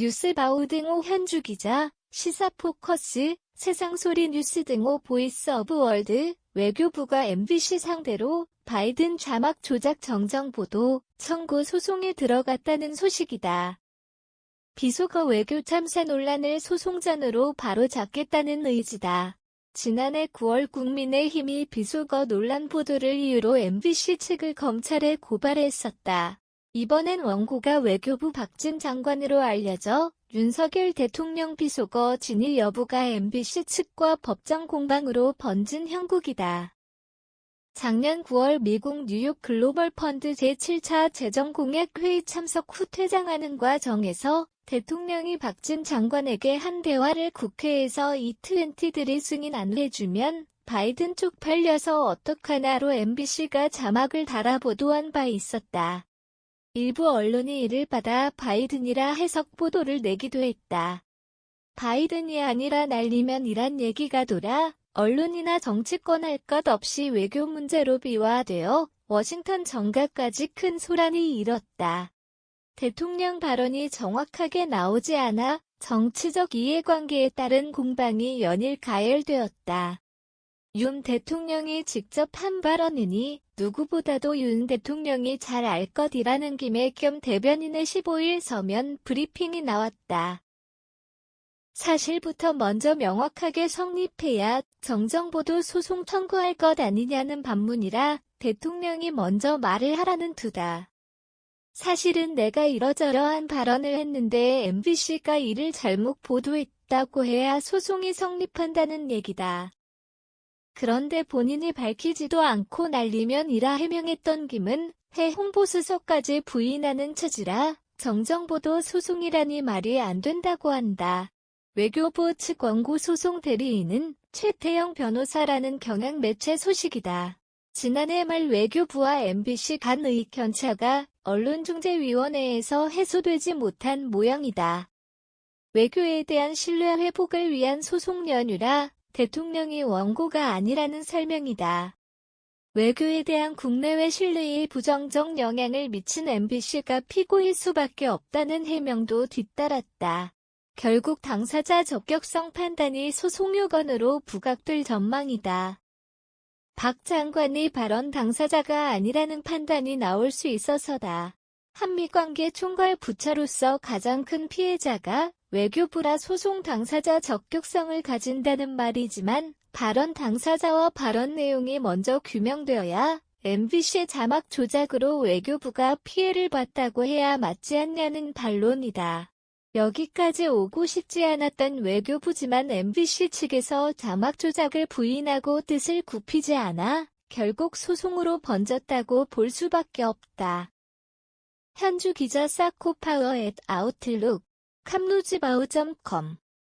뉴스바우 등호 현주 기자, 시사포커스, 세상소리 뉴스 등호 보이스 오브 월드, 외교부가 MBC 상대로 바이든 자막 조작 정정 보도 청구 소송에 들어갔다는 소식이다. 비속어 외교 참사 논란을 소송전으로 바로 잡겠다는 의지다. 지난해 9월 국민의힘이 비속어 논란 보도를 이유로 MBC 측을 검찰에 고발했었다. 이번엔 원고가 외교부 박진 장관으로 알려져 윤석열 대통령 비속어 진위 여부가 MBC 측과 법정 공방으로 번진 형국이다. 작년 9월 미국 뉴욕 글로벌 펀드 제7차 재정공약 회의 참석 후 퇴장하는 과정에서 대통령이 박진 장관에게 한 대화를 국회에서 이20들이 승인 안 해주면 바이든 쪽 팔려서 어떡하나로 MBC가 자막을 달아 보도한 바 있었다. 일부 언론이 이를 받아 바이든이라 해석 보도를 내기도 했다. 바이든이 아니라 날리면 이란 얘기가 돌아 언론이나 정치권 할 것 없이 외교 문제로 비화되어 워싱턴 정가까지 큰 소란이 일었다. 대통령 발언이 정확하게 나오지 않아 정치적 이해관계에 따른 공방이 연일 가열되었다. 윤 대통령이 직접 한 발언이니 누구보다도 윤 대통령이 잘 알 것이라는 김에 겸 대변인의 15일 서면 브리핑이 나왔다. 사실부터 먼저 명확하게 성립해야 정정보도 소송 청구할 것 아니냐는 반문이라 대통령이 먼저 말을 하라는 투다. 사실은 내가 이러저러한 발언을 했는데 MBC가 이를 잘못 보도했다고 해야 소송이 성립한다는 얘기다. 그런데 본인이 밝히지도 않고 날리면 이라 해명했던 김은 해 홍보수석까지 부인하는 처지라 정정보도 소송이라니 말이 안 된다고 한다. 외교부 측 원고 소송 대리인은 최태영 변호사라는 경향 매체 소식이다. 지난해 말 외교부와 MBC 간 의견차가 언론중재위원회에서 해소되지 못한 모양이다. 외교에 대한 신뢰 회복을 위한 소송 연유라 대통령이 원고가 아니라는 설명이다. 외교에 대한 국내외 신뢰에 부정적 영향을 미친 MBC가 피고일 수밖에 없다는 해명도 뒤따랐다. 결국 당사자 적격성 판단이 소송 요건으로 부각될 전망이다. 박 장관이 발언 당사자가 아니라는 판단이 나올 수 있어서다. 한미 관계 총괄 부처로서 가장 큰 피해자가 외교부라 소송 당사자 적격성을 가진다는 말이지만 발언 당사자와 발언 내용이 먼저 규명되어야 MBC의 자막 조작으로 외교부가 피해를 봤다고 해야 맞지 않냐는 반론이다. 여기까지 오고 싶지 않았던 외교부지만 MBC 측에서 자막 조작을 부인하고 뜻을 굽히지 않아 결국 소송으로 번졌다고 볼 수밖에 없다. 현주 기자 사코파워 앳 아웃룩 캄루즈바우.com